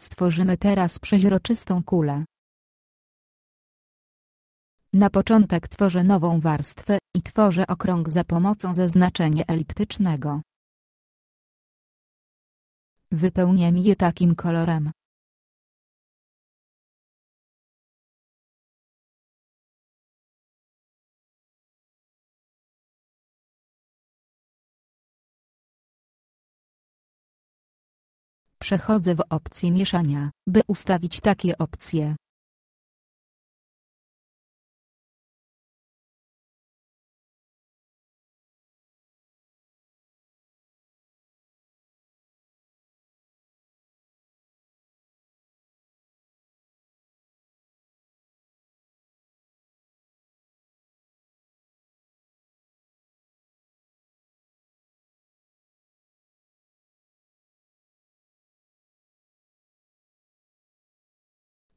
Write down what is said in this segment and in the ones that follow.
Stworzymy teraz przeźroczystą kulę. Na początek tworzę nową warstwę i tworzę okrąg za pomocą zaznaczenia eliptycznego. Wypełniam je takim kolorem. Przechodzę w opcję mieszania, by ustawić takie opcje.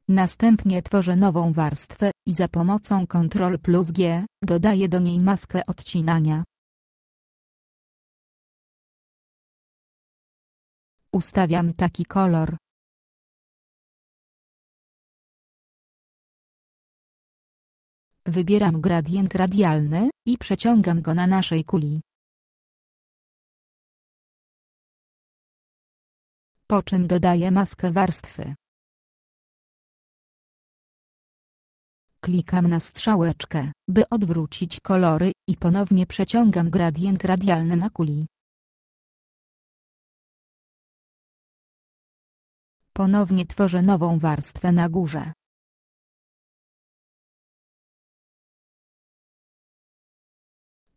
Następnie tworzę nową warstwę i za pomocą Ctrl plus G dodaję do niej maskę odcinania. Ustawiam taki kolor. Wybieram gradient radialny i przeciągam go na naszej kuli. Po czym dodaję maskę warstwy. Klikam na strzałeczkę, by odwrócić kolory i ponownie przeciągam gradient radialny na kuli. Ponownie tworzę nową warstwę na górze.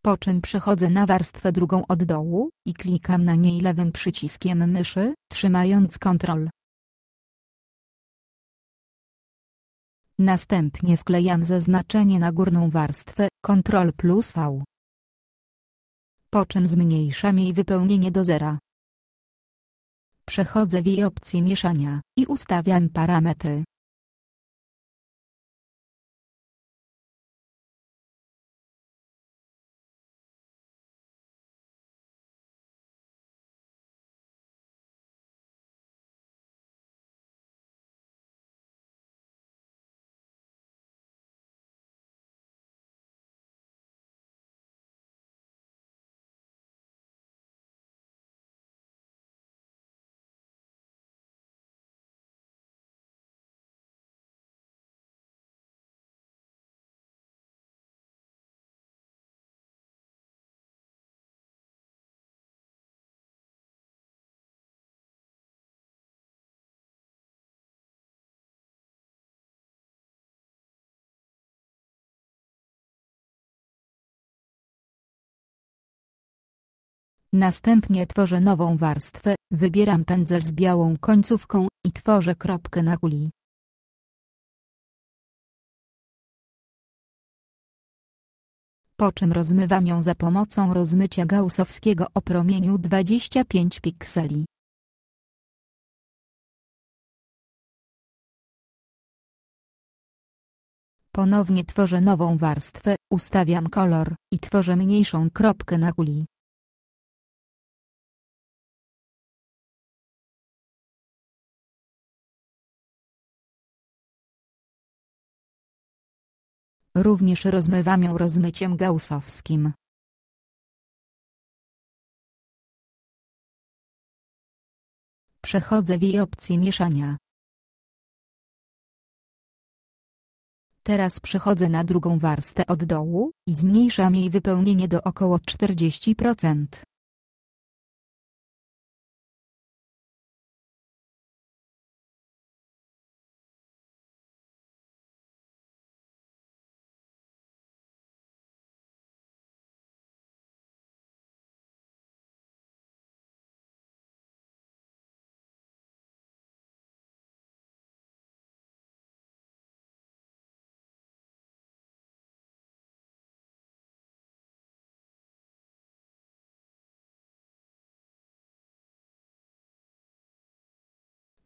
Po czym przechodzę na warstwę drugą od dołu i klikam na niej lewym przyciskiem myszy, trzymając Ctrl. Następnie wklejam zaznaczenie na górną warstwę, Ctrl plus V. Po czym zmniejszam jej wypełnienie do zera. Przechodzę w jej opcję mieszania i ustawiam parametry. Następnie tworzę nową warstwę, wybieram pędzel z białą końcówką i tworzę kropkę na kuli. Po czym rozmywam ją za pomocą rozmycia gaussowskiego o promieniu 25 pikseli. Ponownie tworzę nową warstwę, ustawiam kolor i tworzę mniejszą kropkę na kuli. Również rozmywam ją rozmyciem gaussowskim. Przechodzę w jej opcję mieszania. Teraz przechodzę na drugą warstwę od dołu i zmniejszam jej wypełnienie do około 40%.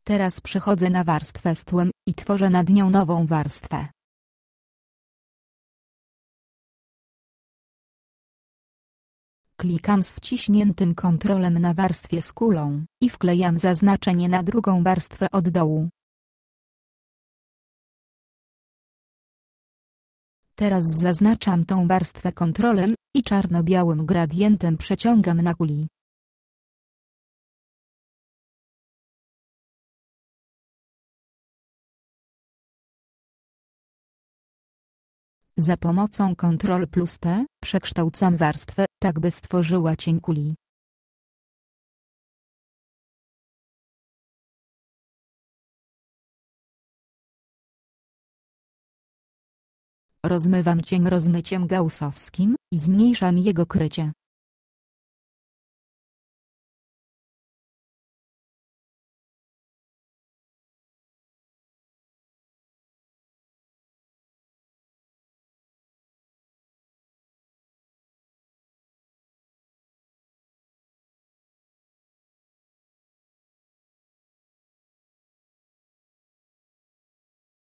Teraz przechodzę na warstwę z tłem i tworzę nad nią nową warstwę. Klikam z wciśniętym kontrolem na warstwie z kulą i wklejam zaznaczenie na drugą warstwę od dołu. Teraz zaznaczam tą warstwę kontrolem i czarno-białym gradientem przeciągam na kuli. Za pomocą Ctrl plus T przekształcam warstwę, tak by stworzyła cień kuli. Rozmywam cień rozmyciem gaussowskim i zmniejszam jego krycie.